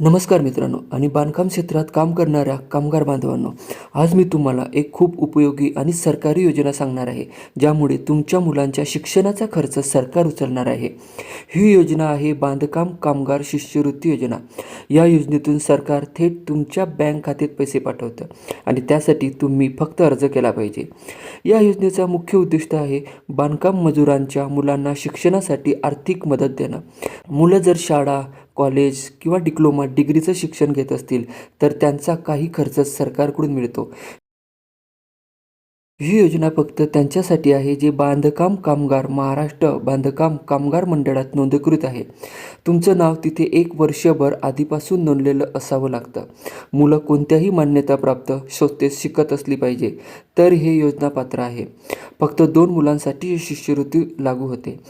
नमस्कार मित्रांनो आणि बांधकाम क्षेत्रात काम करणाऱ्या कामगार बांधवांनो आज मी तुम्हाला एक खूप उपयोगी आणि सरकारी योजना सांगणार आहे ज्यामुळे तुमच्या मुलांच्या शिक्षणाचा खर्च सरकार उचलणार आहे. ही योजना आहे बांधकाम कामगार शिष्यवृत्ती योजना. या योजनेतून सरकार थेट तुमच्या बँक खात्यात पैसे पाठवतं आणि त्यासाठी तुम्ही फक्त अर्ज केला पाहिजे. या योजनेचा मुख्य उद्दिष्ट आहे बांधकाम मजुरांच्या मुलांना शिक्षणासाठी आर्थिक मदत देणं. मुलं जर शाळा कॉलेज किंवा डिप्लोमा डिग्रीचं शिक्षण घेत असतील तर त्यांचा काही खर्च सरकारकडून मिळतो. ही योजना फक्त त्यांच्यासाठी आहे जे बांधकाम कामगार महाराष्ट्र बांधकाम कामगार मंडळात नोंदणीकृत आहे. तुमचं नाव तिथे एक वर्षभर आधीपासून नोंदलेलं असावं लागतं. मुलं कोणत्याही मान्यताप्राप्त संस्थेत शिकत असली पाहिजे तर हे योजना पात्र आहे. फक्त दोन मुलांसाठी ही शिष्यवृत्ती लागू होते.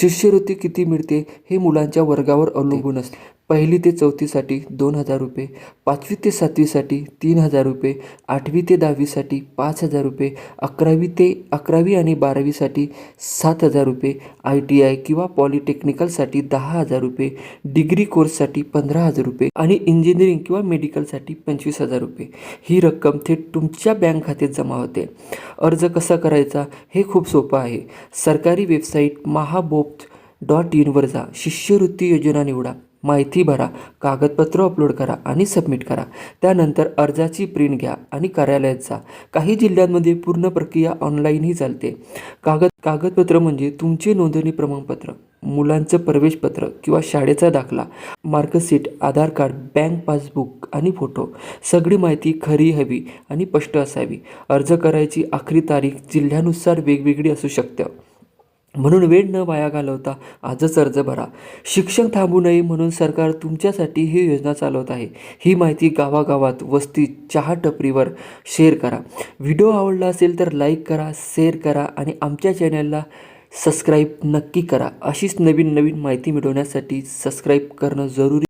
शिष्यवृत्ती किती मिळते हे मुलांच्या वर्गावर अवलंबून असते. पहिली ते चौथीसाठी दोन हजार रुपये पाचवी ते सातवीसाठी तीन हजार रुपये आठवी ते दहावीसाठी पाच हजार रुपये अकरावी ते अकरावी आणि बारावीसाठी सात हजार रुपये आय टी आय किंवा पॉलिटेक्निकलसाठी दहा हजार रुपये डिग्री कोर्ससाठी पंधरा हजार रुपये आणि इंजिनिअरिंग किंवा मेडिकलसाठी पंचवीस हजार रुपये. ही रक्कम थेट तुमच्या बँक खात्यात जमा होते. अर्ज कसा करायचा हे खूप सोपं आहे. सरकारी वेबसाईट महाबोप डॉट इनवर जा. शिष्यवृत्ती योजना निवडा. माहिती भरा कागदपत्र अपलोड करा आणि सबमिट करा. त्यानंतर अर्जाची प्रिंट घ्या आणि कार्यालयात जा. काही जिल्ह्यांमध्ये पूर्ण प्रक्रिया ऑनलाईनही चालते. कागद कागदपत्र म्हणजे तुमचे नोंदणी प्रमाणपत्र मुलांचं प्रवेशपत्र किंवा शाळेचा दाखला marksheet Aadhaar card bank passbook आणि फोटो सगळी माहिती खरी हवी आणि स्पष्ट असावी. अर्ज करायची आखरी तारीख जिल्ह्यानुसार वेगवेगळी असू शकतं. म्हणून वेळ न वाया घालवता आजच अर्ज भरा. शिक्षण थांबू नये म्हणून सरकार तुमच्यासाठी ही योजना चालवत आहे. ही माहिती गावागावात वस्ती चहा टपरीवर शेअर करा. व्हिडिओ आवडला असेल तर लाईक करा शेअर करा आणि आमच्या चॅनलला सबस्क्राईब नक्की करा. अशीच नवीन नवीन माहिती मिळवण्यासाठी सबस्क्राईब करणं जरुरी